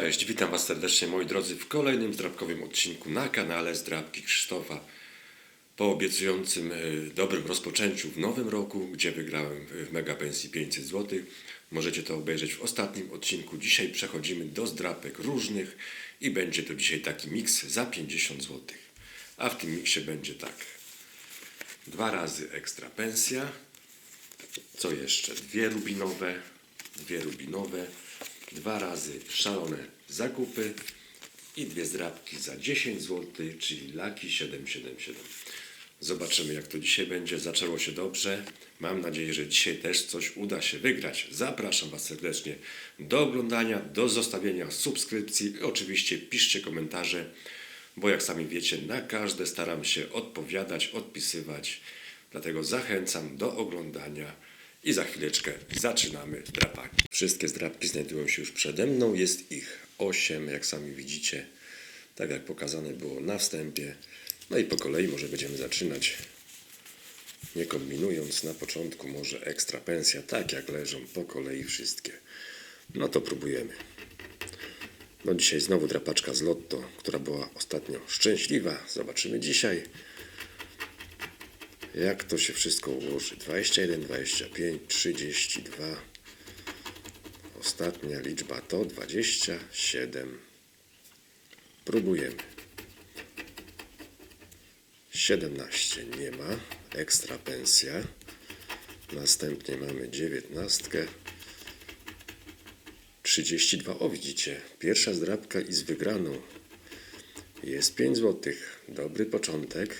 Cześć, witam Was serdecznie moi drodzy w kolejnym zdrabkowym odcinku na kanale Zdrabki Krzysztofa. Po obiecującym e, dobrym rozpoczęciu w nowym roku, gdzie wygrałem w Mega Pensji 500 zł, możecie to obejrzeć w ostatnim odcinku. Dzisiaj przechodzimy do zdrapek różnych i będzie to dzisiaj taki miks za 50 zł. A w tym miksie będzie tak. Dwa razy ekstra pensja. Co jeszcze? Dwie rubinowe, dwie rubinowe, dwa razy szalone zakupy i dwie zdrabki za 10 zł, czyli laki 777. Zobaczymy jak to dzisiaj będzie. Zaczęło się dobrze. Mam nadzieję, że dzisiaj też coś uda się wygrać. Zapraszam Was serdecznie do oglądania, do zostawienia subskrypcji i oczywiście piszcie komentarze, bo jak sami wiecie, na każde staram się odpowiadać, odpisywać. Dlatego zachęcam do oglądania i za chwileczkę zaczynamy drapanie. Wszystkie zdrapki znajdują się już przede mną. Jest ich 8, jak sami widzicie. Tak jak pokazane było na wstępie. No i po kolei może będziemy zaczynać. Nie kombinując na początku może ekstra pensja, tak jak leżą po kolei wszystkie. No to próbujemy. No dzisiaj znowu drapaczka z Lotto, która była ostatnio szczęśliwa. Zobaczymy dzisiaj jak to się wszystko ułoży. 21, 25, 32. Ostatnia liczba to 27. Próbujemy. 17 nie ma. Ekstra pensja. Następnie mamy 19. 32. O widzicie, pierwsza zdrabka i z wygraną. Jest 5 zł. Dobry początek.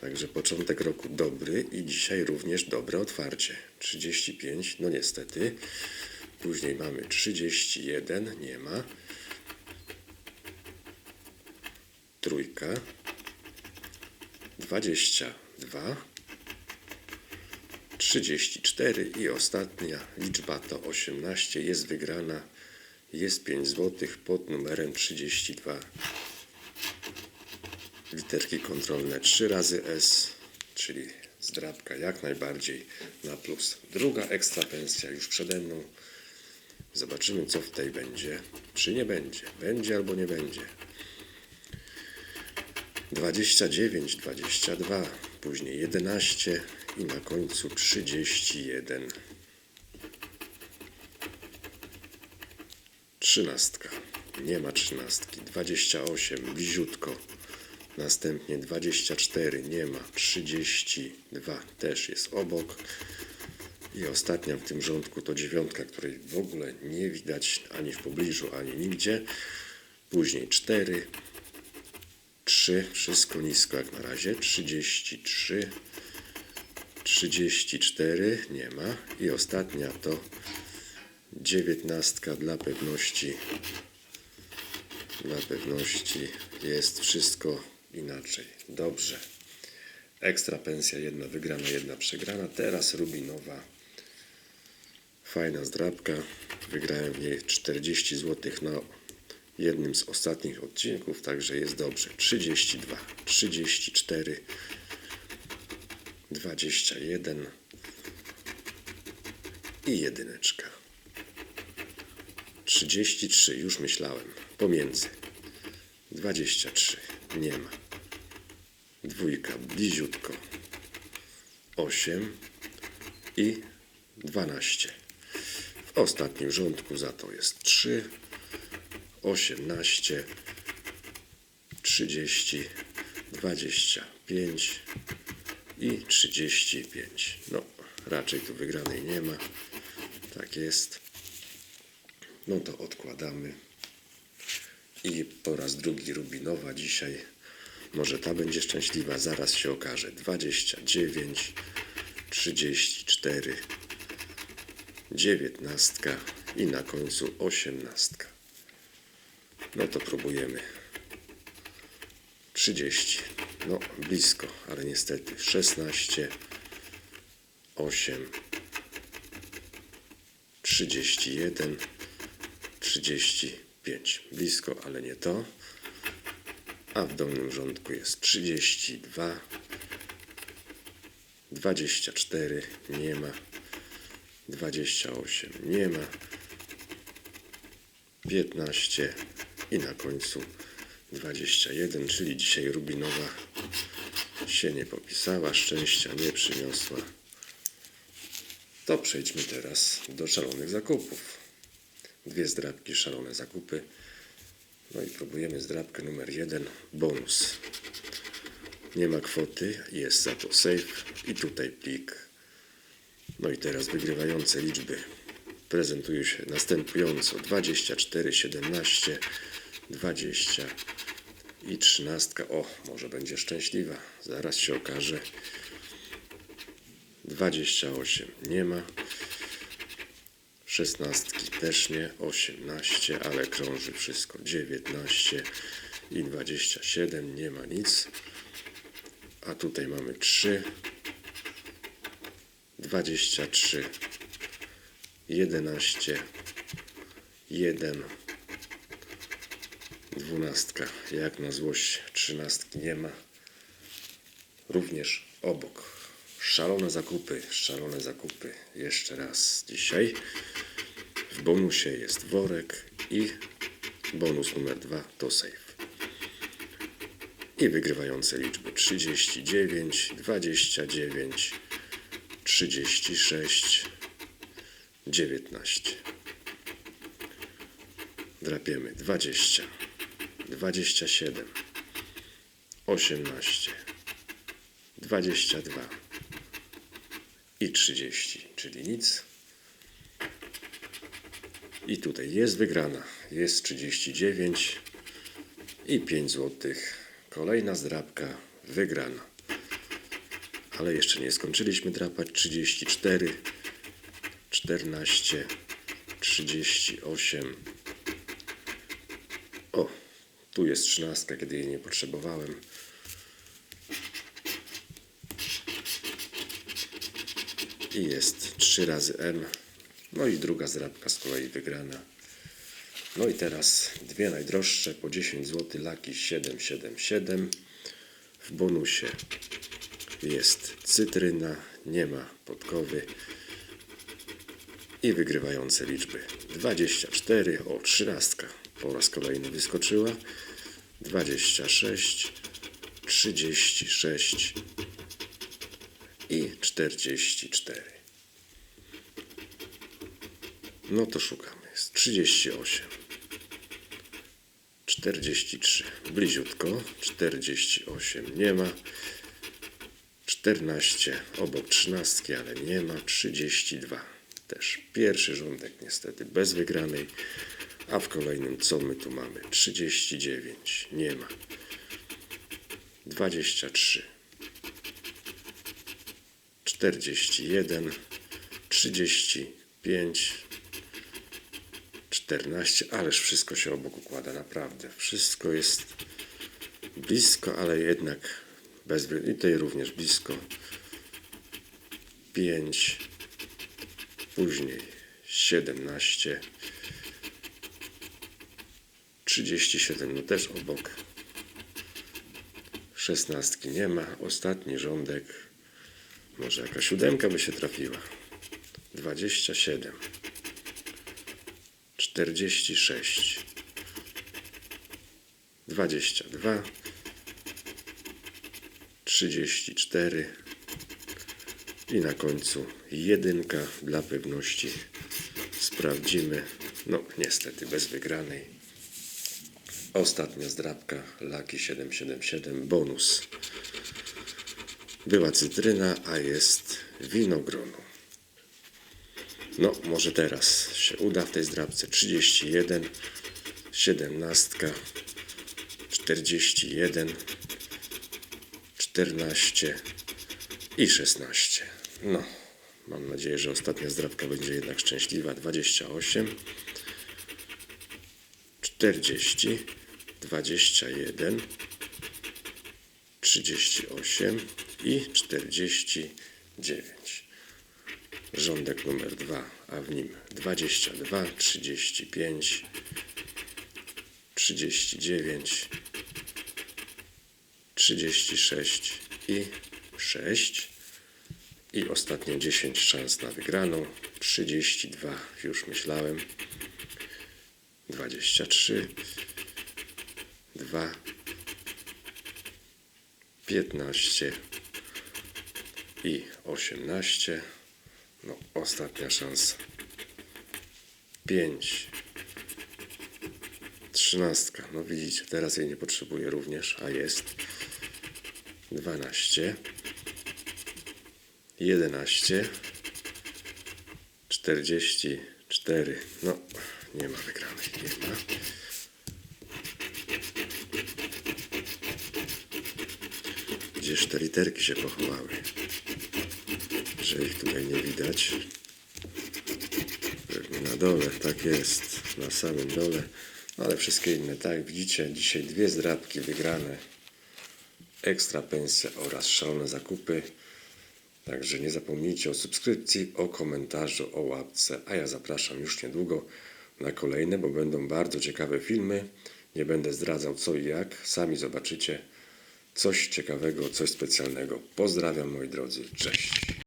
Także początek roku dobry i dzisiaj również dobre otwarcie. 35, no niestety. Później mamy 31, nie ma. Trójka. 22. 34 i ostatnia liczba to 18. Jest wygrana. Jest 5 zł pod numerem 32 literki kontrolne 3 razy S, czyli zdrabka jak najbardziej na plus. Druga ekstra pensja już przede mną. Zobaczymy, co w tej będzie. Czy nie będzie? Będzie albo nie będzie. 29, 22, później 11 i na końcu 31. Trzynastka. Nie ma trzynastki. 28, bliziutko. Następnie 24 nie ma, 32 też jest obok. I ostatnia w tym rządku to dziewiątka, której w ogóle nie widać ani w pobliżu, ani nigdzie. Później 4, 3, wszystko nisko jak na razie, 33, 34 nie ma. I ostatnia to dziewiętnastka dla pewności. Dla pewności jest wszystko inaczej. Dobrze. Ekstra pensja, jedna wygrana, jedna przegrana. Teraz Rubinowa. Fajna zdrabka. Wygrałem w niej 40 zł na jednym z ostatnich odcinków, także jest dobrze. 32, 34, 21 i jedyneczka. 33, już myślałem. Pomiędzy. 23, nie ma. Dwójka, bliziutko. 8 i 12. W ostatnim rządku za to jest 3, 18, 30, 25 i 35. No, raczej tu wygranej nie ma. Tak jest. No to odkładamy. I po raz drugi Rubinowa dzisiaj. Może ta będzie szczęśliwa, zaraz się okaże. 29, 34, 19 i na końcu 18. No to próbujemy. 30. No, blisko, ale niestety 16, 8, 31, 35. Blisko, ale nie to. A w dolnym rządku jest 32, 24, nie ma. 28, nie ma. 15 i na końcu 21, czyli dzisiaj Rubinowa się nie popisała, szczęścia nie przyniosła. To przejdźmy teraz do szalonych zakupów. Dwie zdrabki, szalone zakupy. No i próbujemy zdrabkę numer jeden, bonus. Nie ma kwoty, jest za to safe i tutaj plik. No i teraz wygrywające liczby prezentują się następująco 24, 17, 20 i 13. O, może będzie szczęśliwa, zaraz się okaże. 28 nie ma. 16 też nie, 18, ale krąży wszystko. 19 i 27 nie ma nic. A tutaj mamy 3, 23, 11, 1, 12. Jak na złość 13 nie ma. Również obok. Szalone zakupy, szalone zakupy. Jeszcze raz dzisiaj. W bonusie jest worek i bonus numer 2 to safe. I wygrywające liczby 39, 29, 36, 19. Drapiemy 20, 27, 18, 22 i 30, czyli nic. I tutaj jest wygrana. Jest 39 i 5 złotych. Kolejna zdrabka wygrana. Ale jeszcze nie skończyliśmy drapać. 34, 14, 38. O, tu jest 13, kiedy jej nie potrzebowałem. I jest 3 razy M. No i druga zdrabka z kolei wygrana. No i teraz dwie najdroższe po 10 zł, laki 777. W bonusie jest cytryna, nie ma podkowy. I wygrywające liczby 24, o 13 po raz kolejny wyskoczyła. 26, 36 i 44. No to szukamy. Jest 38. 43. Bliziutko. 48 nie ma. 14 obok 13, ale nie ma. 32. Też pierwszy rządek niestety bez wygranej. A w kolejnym co my tu mamy? 39. Nie ma. 23. 41. 35. 14, ależ wszystko się obok układa, naprawdę. Wszystko jest blisko, ale jednak bez I tutaj również blisko. 5, później 17, 37, no też obok. 16 nie ma. Ostatni rządek. Może jakaś siódemka by się trafiła. 27. 46, 22, 34 i na końcu jedynka dla pewności sprawdzimy. No niestety bez wygranej. Ostatnia zdrabka Laki 777 bonus. Była cytryna, a jest winogrono. No, może teraz się uda w tej zdrabce. 31, 17, 41, 14 i 16. No, mam nadzieję, że ostatnia zdrabka będzie jednak szczęśliwa. 28, 40, 21, 38 i 49 rządek numer 2, a w nim 22, 35, 39, 36 i 6. I ostatnie 10 szans na wygraną. 32, już myślałem. 23, 2, 15 i 18. No, ostatnia szansa. 5. Trzynastka. No widzicie, teraz jej nie potrzebuję również, a jest. 12. 11. 44. No, nie ma wygranej, nie ma. Gdzież te literki się pochowały? Że ich tutaj nie widać. Pewnie na dole, tak jest, na samym dole. Ale wszystkie inne, tak widzicie, dzisiaj dwie zdrabki wygrane. Ekstra pensja oraz szalone zakupy. Także nie zapomnijcie o subskrypcji, o komentarzu, o łapce, a ja zapraszam już niedługo na kolejne, bo będą bardzo ciekawe filmy. Nie będę zdradzał co i jak, sami zobaczycie coś ciekawego, coś specjalnego. Pozdrawiam moi drodzy, cześć.